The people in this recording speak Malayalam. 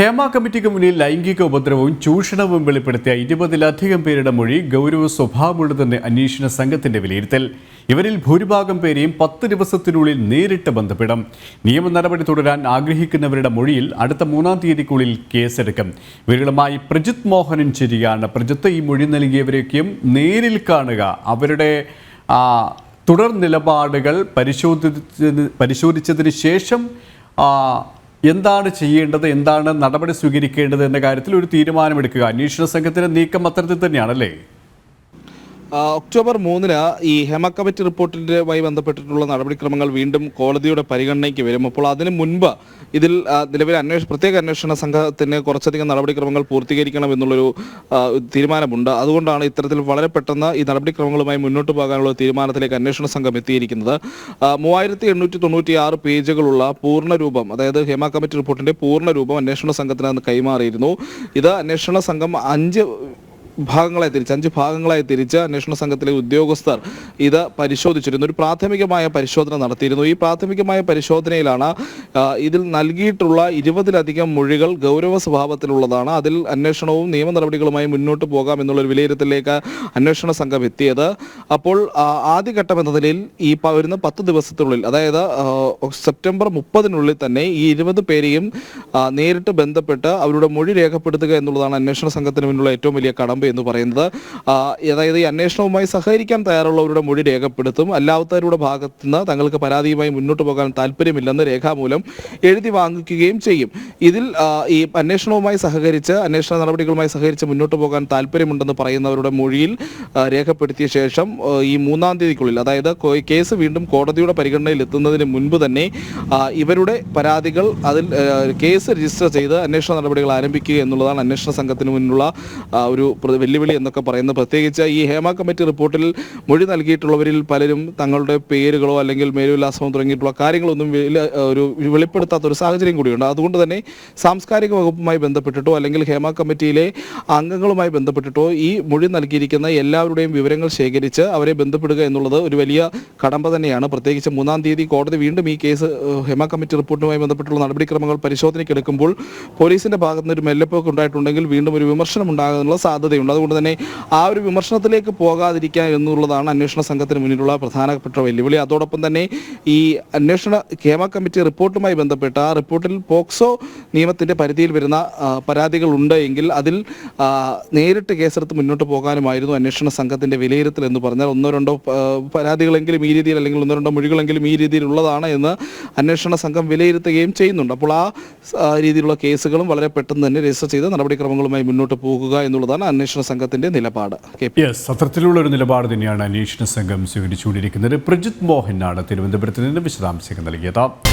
ഹേമ കമ്മിറ്റിക്ക് മുന്നിൽ ലൈംഗിക ഉപദ്രവവും ചൂഷണവും വെളിപ്പെടുത്തിയ ഇരുപതിലധികം പേരുടെ മൊഴി ഗൗരവ സ്വഭാവമുള്ളതെന്ന് അന്വേഷണ സംഘത്തിന്റെ വിലയിരുത്തൽ. ഇവരിൽ ഭൂരിഭാഗം പേരെയും പത്ത് ദിവസത്തിനുള്ളിൽ നേരിട്ട് ബന്ധപ്പെടും. നിയമ നടപടി തുടരാൻ ആഗ്രഹിക്കുന്നവരുടെ മൊഴിയിൽ അടുത്ത മൂന്നാം തീയതിക്കുള്ളിൽ കേസെടുക്കും. വിരളമായി പ്രജിത് മോഹനൻ ചെരിയാണ് പ്രജിത്ത് ഈ മൊഴി നൽകിയവരെയൊക്കെയും നേരിൽ കാണുക. അവരുടെ തുടർ നിലപാടുകൾ പരിശോധിച്ചതിന് പരിശോധിച്ചതിന് ശേഷം എന്താണ് ചെയ്യേണ്ടത്? എന്താണ് നടപടി സ്വീകരിക്കേണ്ടത് എന്ന കാര്യത്തിൽ ഒരു തീരുമാനമെടുക്കുക. അന്വേഷണ സംഘത്തിന്റെ നീക്കം അത്തരത്തിൽ തന്നെയാണല്ലേ? ഒക്ടോബർ മൂന്നിന് ഈ ഹെമ കമ്മിറ്റി റിപ്പോർട്ടിന്റെമായി ബന്ധപ്പെട്ടിട്ടുള്ള നടപടിക്രമങ്ങൾ വീണ്ടും കോടതിയുടെ പരിഗണനയ്ക്ക് വരും. അപ്പോൾ അതിന് മുൻപ് ഇതിൽ നിലവിൽ അന്വേഷണ പ്രത്യേക അന്വേഷണ സംഘത്തിന് കുറച്ചധികം നടപടിക്രമങ്ങൾ പൂർത്തീകരിക്കണം എന്നുള്ളൊരു തീരുമാനമുണ്ട്. അതുകൊണ്ടാണ് ഇത്തരത്തിൽ വളരെ പെട്ടെന്ന് ഈ നടപടിക്രമങ്ങളുമായി മുന്നോട്ട് പോകാനുള്ള തീരുമാനത്തിലേക്ക് അന്വേഷണ സംഘം എത്തിയിരിക്കുന്നത്. മൂവായിരത്തി എണ്ണൂറ്റി തൊണ്ണൂറ്റി ആറ് പേജുകളുള്ള പൂർണരൂപം അതായത് ഹെമ കമ്മിറ്റി റിപ്പോർട്ടിന്റെ പൂർണരൂപം അന്വേഷണ സംഘത്തിന് കൈമാറിയിരുന്നു. ഇത് അന്വേഷണ സംഘം അഞ്ച് ഭാഗങ്ങളായി തിരിച്ച് അഞ്ച് ഭാഗങ്ങളായി തിരിച്ച് അന്വേഷണ സംഘത്തിലെ ഉദ്യോഗസ്ഥർ ഇത് പരിശോധിച്ചിരുന്നു. ഒരു പ്രാഥമികമായ പരിശോധന നടത്തിയിരുന്നു. ഈ പ്രാഥമികമായ പരിശോധനയിലാണ് ഇതിൽ നൽകിയിട്ടുള്ള ഇരുപതിലധികം മൊഴികൾ ഗൗരവ സ്വഭാവത്തിലുള്ളതാണ്. അതിൽ അന്വേഷണവും നിയമ നടപടികളുമായി മുന്നോട്ട് പോകാം എന്നുള്ളൊരു വിലയിരുത്തലിലേക്ക് അന്വേഷണ സംഘം എത്തിയത്. അപ്പോൾ ആദ്യഘട്ടം എന്ന നിലയിൽ ഈ വരുന്ന പത്ത് ദിവസത്തിനുള്ളിൽ അതായത് സെപ്റ്റംബർ മുപ്പതിനുള്ളിൽ തന്നെ ഈ ഇരുപത് പേരെയും നേരിട്ട് ബന്ധപ്പെട്ട് അവരുടെ മൊഴി രേഖപ്പെടുത്തുക എന്നുള്ളതാണ് അന്വേഷണ സംഘത്തിന് മുന്നിലുള്ള ഏറ്റവും വലിയ കടമ്പ എന്ന് പറയുന്നത്. അതായത് ഈ അന്വേഷണവുമായി സഹകരിക്കാൻ തയ്യാറുള്ളവരുടെ മൊഴി രേഖപ്പെടുത്തും. അല്ലാത്തവരുടെ ഭാഗത്തു നിന്ന് തങ്ങൾക്ക് പരാതിയുമായി മുന്നോട്ട് പോകാൻ താല്പര്യമില്ലെന്ന് രേഖാമൂലം എഴുതി വാങ്ങിക്കുകയും ചെയ്യും. ഇതിൽ ഈ അന്വേഷണവുമായി സഹകരിച്ച് അന്വേഷണ നടപടികളുമായി സഹകരിച്ച് മുന്നോട്ട് പോകാൻ താല്പര്യമുണ്ടെന്ന് പറയുന്നവരുടെ മൊഴിയിൽ രേഖപ്പെടുത്തിയ ശേഷം ഈ മൂന്നാം തീയതിക്കുള്ളിൽ അതായത് കേസ് വീണ്ടും കോടതിയുടെ പരിഗണനയിൽ എത്തുന്നതിന് മുൻപ് തന്നെ ഇവരുടെ പരാതികൾ അതിൽ കേസ് രജിസ്റ്റർ ചെയ്ത് അന്വേഷണ നടപടികൾ ആരംഭിക്കുക എന്നുള്ളതാണ് അന്വേഷണ സംഘത്തിന് മുന്നിലുള്ള ഒരു വെല്ലുവിളി എന്നൊക്കെ പറയുന്നത് പ്രത്യേകിച്ച് ഈ ഹേമ കമ്മിറ്റി റിപ്പോർട്ടിൽ മൊഴി നൽകിയിട്ടുള്ളവരിൽ പലരും തങ്ങളുടെ പേരുകളോ അല്ലെങ്കിൽ മേലുവിലാസമോ തുടങ്ങിയിട്ടുള്ള കാര്യങ്ങളൊന്നും ഒരു വെളിപ്പെടുത്താത്ത ഒരു സാഹചര്യം കൂടിയുണ്ട്. അതുകൊണ്ട് തന്നെ സാംസ്കാരിക വകുപ്പുമായി ബന്ധപ്പെട്ടിട്ടോ അല്ലെങ്കിൽ ഹേമ കമ്മിറ്റിയിലെ അംഗങ്ങളുമായി ബന്ധപ്പെട്ടിട്ടോ ഈ മൊഴി നൽകിയിരിക്കുന്ന എല്ലാവരുടെയും വിവരങ്ങൾ ശേഖരിച്ച് അവരെ ബന്ധപ്പെടുക എന്നുള്ളത് ഒരു വലിയ കടമ്പ തന്നെയാണ്. പ്രത്യേകിച്ച് മൂന്നാം തീയതി കോടതി വീണ്ടും ഈ കേസ് ഹേമ കമ്മിറ്റി റിപ്പോർട്ടുമായി ബന്ധപ്പെട്ടുള്ള നടപടിക്രമങ്ങൾ പരിശോധനയ്ക്കെടുക്കുമ്പോൾ പോലീസിന്റെ ഭാഗത്തുനിന്ന് ഒരു മെല്ലപ്പോക്ക് ഉണ്ടായിട്ടുണ്ടെങ്കിൽ വീണ്ടും ഒരു വിമർശനം ഉണ്ടാകാനുള്ള സാധ്യതയുണ്ട്. അതുകൊണ്ട് തന്നെ ആ ഒരു വിമർശനത്തിലേക്ക് പോകാതിരിക്കുക എന്നുള്ളതാണ് അന്വേഷണ സംഘത്തിന് മുന്നിലുള്ള പ്രധാനപ്പെട്ട വെല്ലുവിളി. അതോടൊപ്പം തന്നെ ഈ അന്വേഷണ കേമ കമ്മിറ്റി റിപ്പോർട്ടുമായി ബന്ധപ്പെട്ട ആ റിപ്പോർട്ടിൽ പോക്സോ നിയമത്തിന്റെ പരിധിയിൽ വരുന്ന ഉണ്ട് എങ്കിൽ അതിൽ നേരിട്ട് കേസെടുത്ത് മുന്നോട്ട് പോകാനുമായിരുന്നു അന്വേഷണ സംഘത്തിന്റെ വിലയിരുത്തൽ എന്ന് പറഞ്ഞാൽ ഒന്നോ രണ്ടോ പരാതികളെങ്കിലും ഈ രീതിയിൽ അല്ലെങ്കിൽ ഒന്നോ രണ്ടോ മൊഴികളെങ്കിലും ഈ രീതിയിലുള്ളതാണ് എന്ന് അന്വേഷണ സംഘം വിലയിരുത്തുകയും ചെയ്യുന്നുണ്ട്. അപ്പോൾ ആ, രീതിയിലുള്ള കേസുകളും വളരെ പെട്ടെന്ന് തന്നെ രജിസ്റ്റർ ചെയ്ത് നടപടിക്രമങ്ങളുമായി മുന്നോട്ട് പോകുക എന്നുള്ളതാണ് അന്വേഷണ സംഘത്തിന്റെ നിലപാട്. അത്തരത്തിലുള്ള ഒരു നിലപാട് തന്നെയാണ് അന്വേഷണ സംഘം സ്വീകരിച്ചുകൊണ്ടിരിക്കുന്നത് പ്രജിത് മോഹൻ ആണ് തിരുവനന്തപുരത്ത് നിന്ന് വിശദാംശങ്ങൾ നൽകിയത്